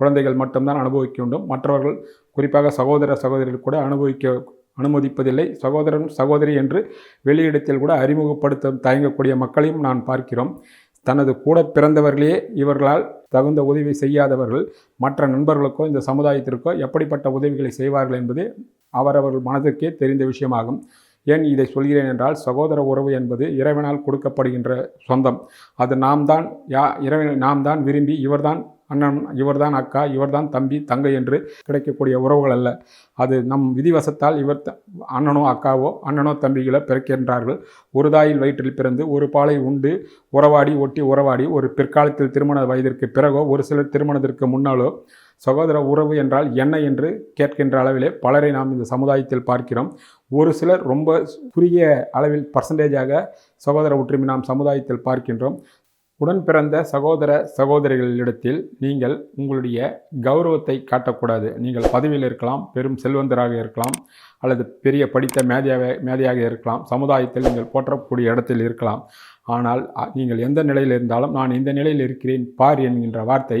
குழந்தைகள் மட்டும்தான் அனுபவிக்க வேண்டும். மற்றவர்கள் குறிப்பாக சகோதர சகோதரிகள் கூட அனுபவிக்க அனுமதிப்பதில்லை. சகோதரன் சகோதரி என்று வெளியிடத்தில் கூட அறிமுகப்படுத்த தயங்கக்கூடிய மக்களையும் நான் பார்க்கிறோம். தனது கூட பிறந்தவர்களே இவர்களால் தகுந்த உதவி செய்யாதவர்கள் மற்ற நண்பர்களுக்கோ இந்த சமுதாயத்திற்கோ எப்படிப்பட்ட உதவிகளை செய்வார்கள் என்பது அவரவர்கள் மனதிற்கே தெரிந்த விஷயமாகும். ஏன் இதை சொல்கிறேன் என்றால் சகோதர உறவு என்பது இறைவனால் கொடுக்கப்படுகின்ற சொந்தம். அது நாம் தான் யா இறைவன் நாம் தான் விரும்பி இவர்தான் அண்ணன் இவர்தான் அக்கா இவர்தான் தம்பி தங்கை என்று கிடைக்கக்கூடிய உறவுகள் அல்ல. அது நம் விதிவசத்தால் இவர் அண்ணனோ அக்காவோ அண்ணனோ தம்பிகளோ பிறக்கின்றார்கள். ஒரு தாயில் வயிற்றில் பிறந்து ஒரு பாலை உண்டு உறவாடி ஒட்டி உறவாடி ஒரு பிற்காலத்தில் திருமண வயதிற்கு பிறகோ ஒரு சிலர் திருமணத்திற்கு முன்னாலோ சகோதர உறவு என்றால் என்ன என்று கேட்கின்ற அளவிலே பலரை நாம் இந்த சமுதாயத்தில் பார்க்கிறோம். ஒரு சிலர் ரொம்ப குறுகிய அளவில் பர்சன்டேஜாக சகோதர ஒற்றுமை நாம் சமுதாயத்தில் பார்க்கின்றோம். உடன் பிறந்த சகோதர சகோதரிகளிடத்தில் நீங்கள் உங்களுடைய கௌரவத்தை காட்டக்கூடாது. நீங்கள் பதவியில் இருக்கலாம் பெரும் செல்வந்தராக இருக்கலாம் அல்லது பெரிய படித்த மேதையாக மேதையாக இருக்கலாம். சமுதாயத்தில் நீங்கள் போற்றக்கூடிய இடத்தில் இருக்கலாம். ஆனால் நீங்கள் எந்த நிலையில் இருந்தாலும் நான் இந்த நிலையில் இருக்கிறேன் பார் என்கின்ற வார்த்தை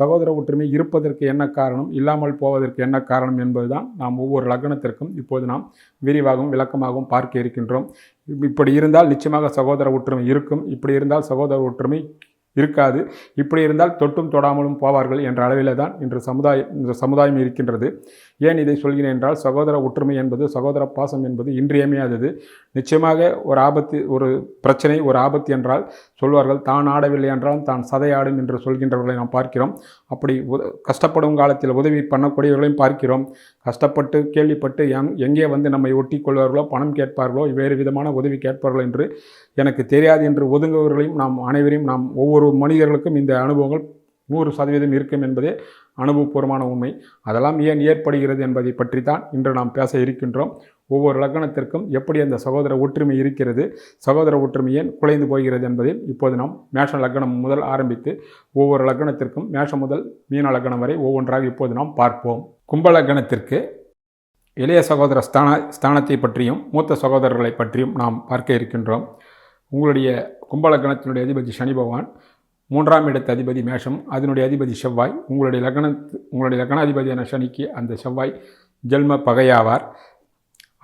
சகோதர ஒற்றுமை இருப்பதற்கு என்ன காரணம் இல்லாமல் போவதற்கு என்ன காரணம் என்பதுதான் நாம் ஒவ்வொரு லக்னத்திற்கும் இப்போது நாம் விரிவாகவும் விளக்கமாகவும் பார்க்க இருக்கின்றோம். இப்படி இருந்தால் நிச்சயமாக சகோதர ஒற்றுமை இருக்கும். இப்படி இருந்தால் சகோதர ஒற்றுமை இருக்காது. இப்படி இருந்தால் தொட்டும் தொடாமலும் போவார்கள் என்ற அளவில் தான் இன்று சமுதாயம் இந்த சமுதாயம் இருக்கின்றது. ஏன் இதை சொல்கிறேன் என்றால் சகோதர ஒற்றுமை என்பது சகோதர பாசம் என்பது இன்றியமையாதது. நிச்சயமாக ஒரு ஆபத்து ஒரு பிரச்சனை ஒரு ஆபத்து என்றால் சொல்வார்கள் தான் ஆடவில்லை என்றாலும் தான் சதையாடும் என்று சொல்கின்றவர்களை நாம் பார்க்கிறோம். அப்படி கஷ்டப்படும் காலத்தில் உதவி பண்ணக்கூடியவர்களையும் பார்க்கிறோம். கஷ்டப்பட்டு கேள்விப்பட்டு எங் எங்கே வந்து நம்மை ஒட்டி கொள்வார்களோ பணம் கேட்பார்களோ வேறு விதமான உதவி கேட்பார்களோ என்று எனக்கு தெரியாது என்று ஒதுங்குவவர்களையும் நாம் அனைவரையும் நாம் ஒவ்வொரு மனிதர்களுக்கும் இந்த அனுபவங்கள் நூறு சதவீதம் இருக்கும் என்பதே அனுபவபூர்வமான உண்மை. அதெல்லாம் ஏன் ஏற்படுகிறது என்பதை பற்றி தான் இன்று நாம் பேச இருக்கின்றோம். ஒவ்வொரு லக்னத்திற்கும் எப்படி அந்த சகோதர ஒற்றுமை இருக்கிறது? சகோதர ஒற்றுமை ஏன் குலைந்து போகிறது என்பதை இப்போது நாம் மேஷ லக்னம் முதல் ஆரம்பித்து ஒவ்வொரு லக்னத்திற்கும் மேஷம் முதல் மீன லக்னம் வரை ஒவ்வொன்றாக இப்போது நாம் பார்ப்போம். கும்ப லக்னத்திற்கு இளைய சகோதர ஸ்தான ஸ்தானத்தை பற்றியும் மூத்த சகோதரர்களை பற்றியும் நாம் பார்க்க இருக்கின்றோம். உங்களுடைய கும்பலக்கணத்தினுடைய அதிபதி சனி பகவான் மூன்றாம் இடத்து அதிபதி மேஷம் அதனுடைய அதிபதி செவ்வாய் உங்களுடைய லக்ன உங்களுடைய லக்னாதிபதியான சனிக்கு அந்த செவ்வாய் ஜென்ம பகையாவார்.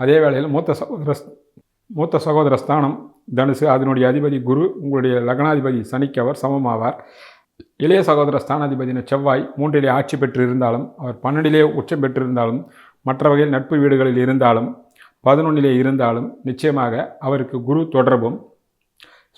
அதே வேளையில் மூத்த சகோதர மூத்த சகோதர ஸ்தானம் தனுசு அதனுடைய அதிபதி குரு உங்களுடைய லக்னாதிபதி சனிக்கு அவர் சமமாவார். இளைய சகோதர ஸ்தானாதிபதியின செவ்வாய் மூன்றிலே ஆட்சி பெற்று இருந்தாலும் அவர் பன்னெண்டிலே உச்சம் பெற்றிருந்தாலும் மற்ற வகையில் நட்பு வீடுகளில் இருந்தாலும் பதினொன்னிலே இருந்தாலும் நிச்சயமாக அவருக்கு குரு தொடர்பும்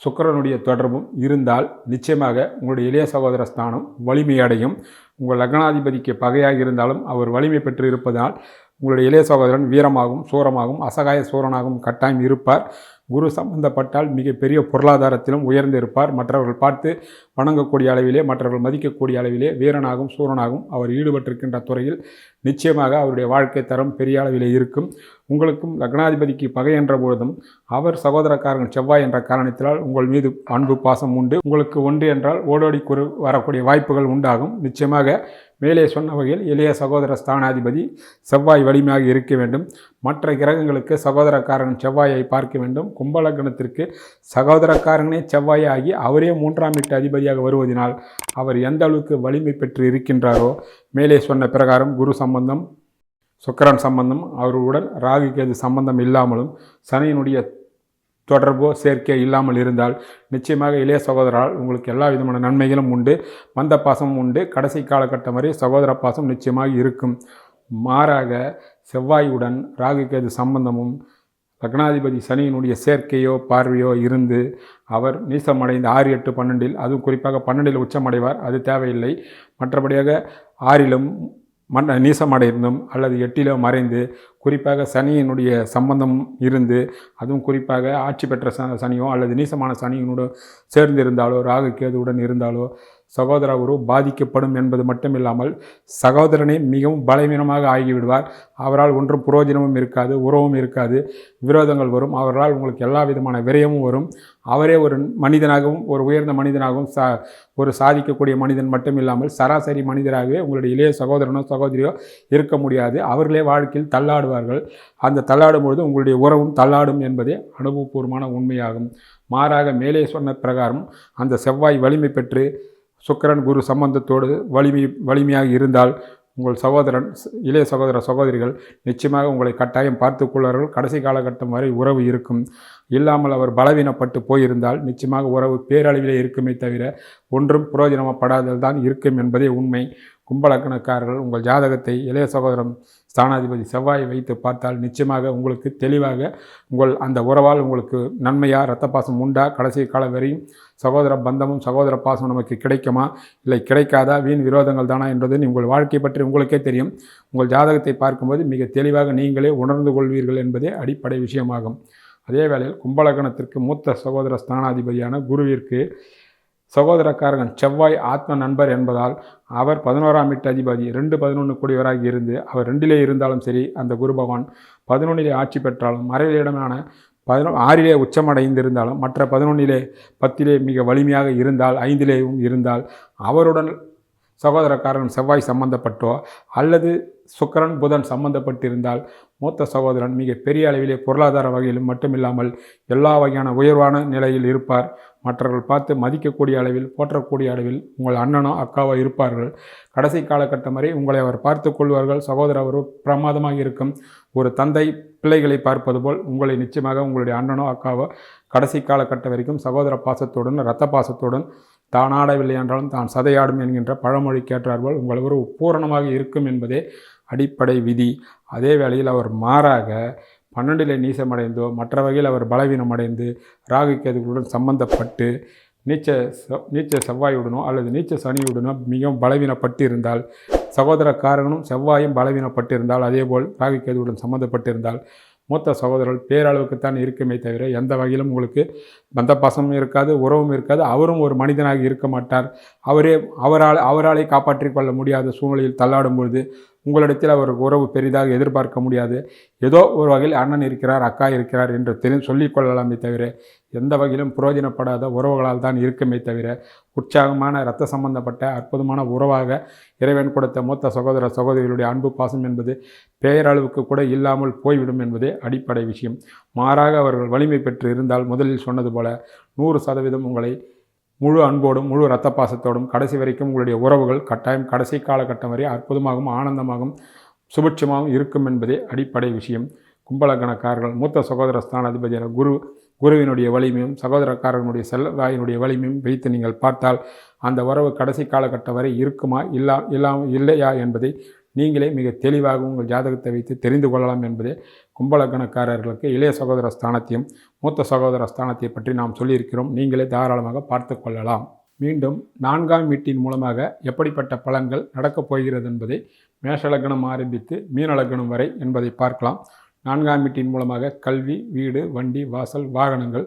சுக்கிரனுடைய தொடர்பும் இருந்தால் நிச்சயமாக உங்களுடைய இளைய சகோதர ஸ்தானம் வலிமையடையும் உங்கள் லக்னாதிபதிக்கு பகையாக இருந்தாலும் அவர் வலிமை பெற்று இருப்பதால் உங்களுடைய இளைய சகோதரன் வீரமாகவும் சூரமாகவும் அசகாய சூரனாகவும் கட்டாயம் இருப்பார். குரு சம்பந்தப்பட்டால் மிகப்பெரிய பொருளாதாரத்திலும் உயர்ந்து இருப்பார். மற்றவர்கள் பார்த்து வணங்கக்கூடிய அளவிலே மற்றவர்கள் மதிக்கக்கூடிய அளவிலே வீரனாகவும் சூரனாகவும் அவர் ஈடுபட்டிருக்கின்ற துறையில் நிச்சயமாக அவருடைய வாழ்க்கை தரம் பெரிய அளவில் இருக்கும். உங்களுக்கும் லக்னாதிபதிக்கு பகை என்ற பொழுதும் அவர் சகோதரக்காரன் செவ்வாய் என்ற காரணத்தினால் உங்கள் மீது அன்பு பாசம் உண்டு. உங்களுக்கு ஒன்று என்றால் ஓடோடி குறு வரக்கூடிய வாய்ப்புகள் உண்டாகும். நிச்சயமாக மேலே சொன்ன வகையில் இளைய சகோதர ஸ்தானாதிபதி செவ்வாய் வலிமையாக இருக்க வேண்டும். மற்ற கிரகங்களுக்கு சகோதரக்காரன் செவ்வாயை பார்க்க வேண்டும். கும்பலக்கணத்திற்கு சகோதரக்காரனே செவ்வாயாகி அவரே மூன்றாம் வீட்டு அதிபதியாக வருவதனால் அவர் எந்த அளவுக்கு வலிமை பெற்று இருக்கின்றாரோ மேலே சொன்ன பிரகாரம் குரு சம்பந்தம் சுக்கரன் சம்பந்தம் அவர்களுடன் ராகு கேது சம்பந்தம் இல்லாமலும் சனியினுடைய தொடர்போ சேர்க்கை இல்லாமல் இருந்தால் நிச்சயமாக இளைய சகோதரால் உங்களுக்கு எல்லா விதமான நன்மைகளும் உண்டு. மந்த பாசமும் உண்டு. கடைசி காலகட்டம் வரை சகோதர பாசம் நிச்சயமாக இருக்கும். மாறாக செவ்வாயுடன் ராகு கேது சம்பந்தமும் லக்னாதிபதி சனியினுடைய சேர்க்கையோ பார்வையோ இருந்து அவர் நீசமடைந்த ஆறு எட்டு பன்னெண்டில் அதுவும் குறிப்பாக பன்னெண்டில் உச்சமடைவார். அது தேவையில்லை. மற்றபடியாக ஆறிலும் மண் நீசமடைந்தும் அல்லது எட்டிலோ மறைந்து குறிப்பாக சனியினுடைய சம்பந்தம் இருந்து அதுவும் குறிப்பாக ஆட்சி பெற்ற ச சனியோ அல்லது நீசமான சனியினோடு சேர்ந்திருந்தாலோ ராகு கேதுவுடன் இருந்தாலோ சகோதர உறவு பாதிக்கப்படும் என்பது மட்டுமில்லாமல் சகோதரனே மிகவும் பலவீனமாக ஆகிவிடுவார். அவரால் ஒன்றும் புரோஜனமும் இருக்காது உறவும் இருக்காது விரோதங்கள் வரும். அவரால் உங்களுக்கு எல்லா விதமான விரயமும் வரும். அவரே ஒரு மனிதனாகவும் ஒரு உயர்ந்த மனிதனாகவும் சா ஒரு சாதிக்கக்கூடிய மனிதன் மட்டும் இல்லாமல் சராசரி மனிதராகவே உங்களுடைய இளைய சகோதரனோ சகோதரியோ இருக்க முடியாது. அவர்களே வாழ்க்கையில் தள்ளாடுவார்கள். அந்த தள்ளாடும் பொழுது உங்களுடைய உறவும் தள்ளாடும் என்பதே அனுபவபூர்வமான உண்மையாகும். மாறாக மேலே சொன்ன பிரகாரம் அந்த செவ்வாய் வலிமை பெற்று சுக்கிரன் குரு சம்பந்தத்தோடு வலிமை வலிமையாக இருந்தால் உங்கள் சகோதரன் இளைய சகோதர சகோதரிகள் நிச்சயமாக உங்களை கட்டாயம் பார்த்து கொள்வார்கள் கடைசி காலகட்டம் வரை உறவு இருக்கும். இல்லாமல் அவர் பலவீனப்பட்டு போயிருந்தால் நிச்சயமாக உறவு பேரளவிலே இருக்குமே தவிர ஒன்றும் புரோஜனப்படாதல் தான் இருக்கும் என்பதே உண்மை. கும்பலக்கணக்காரர்கள் உங்கள் ஜாதகத்தை இளைய சகோதரம் ஸ்தானாதிபதி செவ்வாயை வைத்து பார்த்தால் நிச்சயமாக உங்களுக்கு தெளிவாக உங்கள் அந்த உறவால் உங்களுக்கு நன்மையாக இரத்த பாசம் உண்டா? கடைசி காலம் வரையும் சகோதர பந்தமும் சகோதர பாசம் நமக்கு கிடைக்குமா? இல்லை கிடைக்காதா? வீண் விரோதங்கள் தானா என்பது உங்கள் வாழ்க்கை பற்றி உங்களுக்கே தெரியும். உங்கள் ஜாதகத்தை பார்க்கும்போது மிக தெளிவாக நீங்களே உணர்ந்து கொள்வீர்கள் என்பதே அடிப்படை விஷயமாகும். அதே வேளையில் கும்பலகணத்திற்கு மூத்த சகோதர ஸ்தானாதிபதியான குருவிற்கு சகோதரக்காரகன் செவ்வாய் ஆத்ம நண்பர் என்பதால் அவர் பதினோராம் வீட்டு அதிபதி. ரெண்டு பதினொன்று கூடியவராக இருந்து அவர் ரெண்டிலே இருந்தாலும் சரி அந்த குரு பகவான் பதினொன்றிலே ஆட்சி பெற்றாலும் மறைவிடமான பதினொ ஆறிலே உச்சமடைந்திருந்தாலும் மற்ற பதினொன்றிலே பத்திலே மிக வலிமையாக இருந்தால் ஐந்திலேயும் இருந்தால் அவருடன் சகோதரக்காரன் செவ்வாய் சம்பந்தப்பட்டோ அல்லது சுக்கரன் புதன் சம்பந்தப்பட்டிருந்தால் மூத்த சகோதரன் மிக பெரிய அளவிலே பொருளாதார வகையிலும் மட்டுமில்லாமல் எல்லா வகையான உயர்வான நிலையில் இருப்பார். மற்றவர்கள் பார்த்து மதிக்கக்கூடிய அளவில் போற்றக்கூடிய அளவில் உங்கள் அண்ணனோ அக்காவோ இருப்பார்கள். கடைசி காலகட்டம் வரை உங்களை அவர் பார்த்து கொள்வார்கள். சகோதர ஒரு பிரமாதமாக இருக்கும். ஒரு தந்தை பிள்ளைகளை பார்ப்பது போல் உங்களை நிச்சயமாக உங்களுடைய அண்ணனோ அக்காவோ கடைசி காலகட்டம் வரைக்கும் சகோதர பாசத்துடன் இரத்த பாசத்துடன் தான் ஆடவில்லை என்றாலும் தான் சதையாடும் என்கின்ற பழமொழி கேட்டார்போல் உங்கள் உறவு பூரணமாக இருக்கும் என்பதே அடிப்படை விதி. அதே வேளையில் அவர் மாறாக பன்னெண்டிலே நீசமடைந்தோ மற்ற வகையில் அவர் பலவீனமடைந்து ராகு கேதுகளுடன் சம்பந்தப்பட்டு நீச்ச நீச்ச செவ்வாயுடனோ அல்லது நீச்ச சனியுடனோ மிகவும் பலவீனப்பட்டு இருந்தால் சகோதரக்காரனும் செவ்வாயும் பலவீனப்பட்டிருந்தால் அதேபோல் ராகு கேதுவுடன் சம்மந்தப்பட்டிருந்தால் மூத்த சகோதரர்கள் பேரளவுக்குத்தான் இருக்குமே தவிர எந்த வகையிலும் உங்களுக்கு பந்த பாசமும் இருக்காது உறவும் இருக்காது. அவரும் ஒரு மனிதனாக இருக்க மாட்டார். அவரே அவரால் அவராலே காப்பாற்றிக் கொள்ள முடியாத சூழ்நிலையில் தள்ளாடும் பொழுது உங்களிடத்தில் அவருக்கு உறவு பெரிதாக எதிர்பார்க்க முடியாது. ஏதோ ஒரு வகையில் அண்ணன் இருக்கிறார் அக்கா இருக்கிறார் என்று தெரி சொல்லிக்கொள்ளலாமே தவிர எந்த வகையிலும் பிரயோஜனப்படாத உறவுகளால் தான் இருக்குமே தவிர உற்சாகமான இரத்த சம்பந்தப்பட்ட அற்புதமான உறவாக இறைவன் கொடுத்த மூத்த சகோதர சகோதரிகளுடைய அன்பு பாசம் என்பது பெயரளவுக்கு கூட இல்லாமல் போய்விடும் என்பதே அடிப்படை விஷயம். மாறாக அவர்கள் வலிமை பெற்று இருந்தால் முதலில் சொன்னது போல நூறு சதவீதம் உங்களை முழு அன்போடும் முழு இரத்த பாசத்தோடும் கடைசி வரைக்கும் உங்களுடைய உறவுகள் கட்டாயம் கடைசி காலகட்டம் வரை அற்புதமாகவும் ஆனந்தமாகவும் சுபிட்சமாகவும் இருக்கும் என்பதே அடிப்படை விஷயம். கும்பலக்கணக்காரர்கள் மூத்த சகோதர ஸ்தானாதிபதியான குரு குருவினுடைய வலிமையும் சகோதரக்காரர்களுடைய செல்வாயினுடைய வலிமையும் வைத்து நீங்கள் பார்த்தால் அந்த உறவு கடைசி காலகட்டம் வரை இருக்குமா இல்லா இல்லாமல் இல்லையா என்பதை நீங்களே மிக தெளிவாக உங்கள் ஜாதகத்தை வைத்து தெரிந்து கொள்ளலாம் என்பதே கும்பலக்கணக்காரர்களுக்கு இளைய சகோதர ஸ்தானத்தையும் மூத்த சகோதர ஸ்தானத்தை பற்றி நாம் சொல்லியிருக்கிறோம். நீங்களே தாராளமாக பார்த்து கொள்ளலாம். மீண்டும் நான்காம் வீட்டின் மூலமாக எப்படிப்பட்ட பலன்கள் நடக்கப் போகிறது என்பதை மேஷலக்கணம் ஆரம்பித்து மீனலக்கணம் வரை என்பதை பார்க்கலாம். நான்காம் வீட்டின் மூலமாக கல்வி வீடு வண்டி வாசல் வாகனங்கள்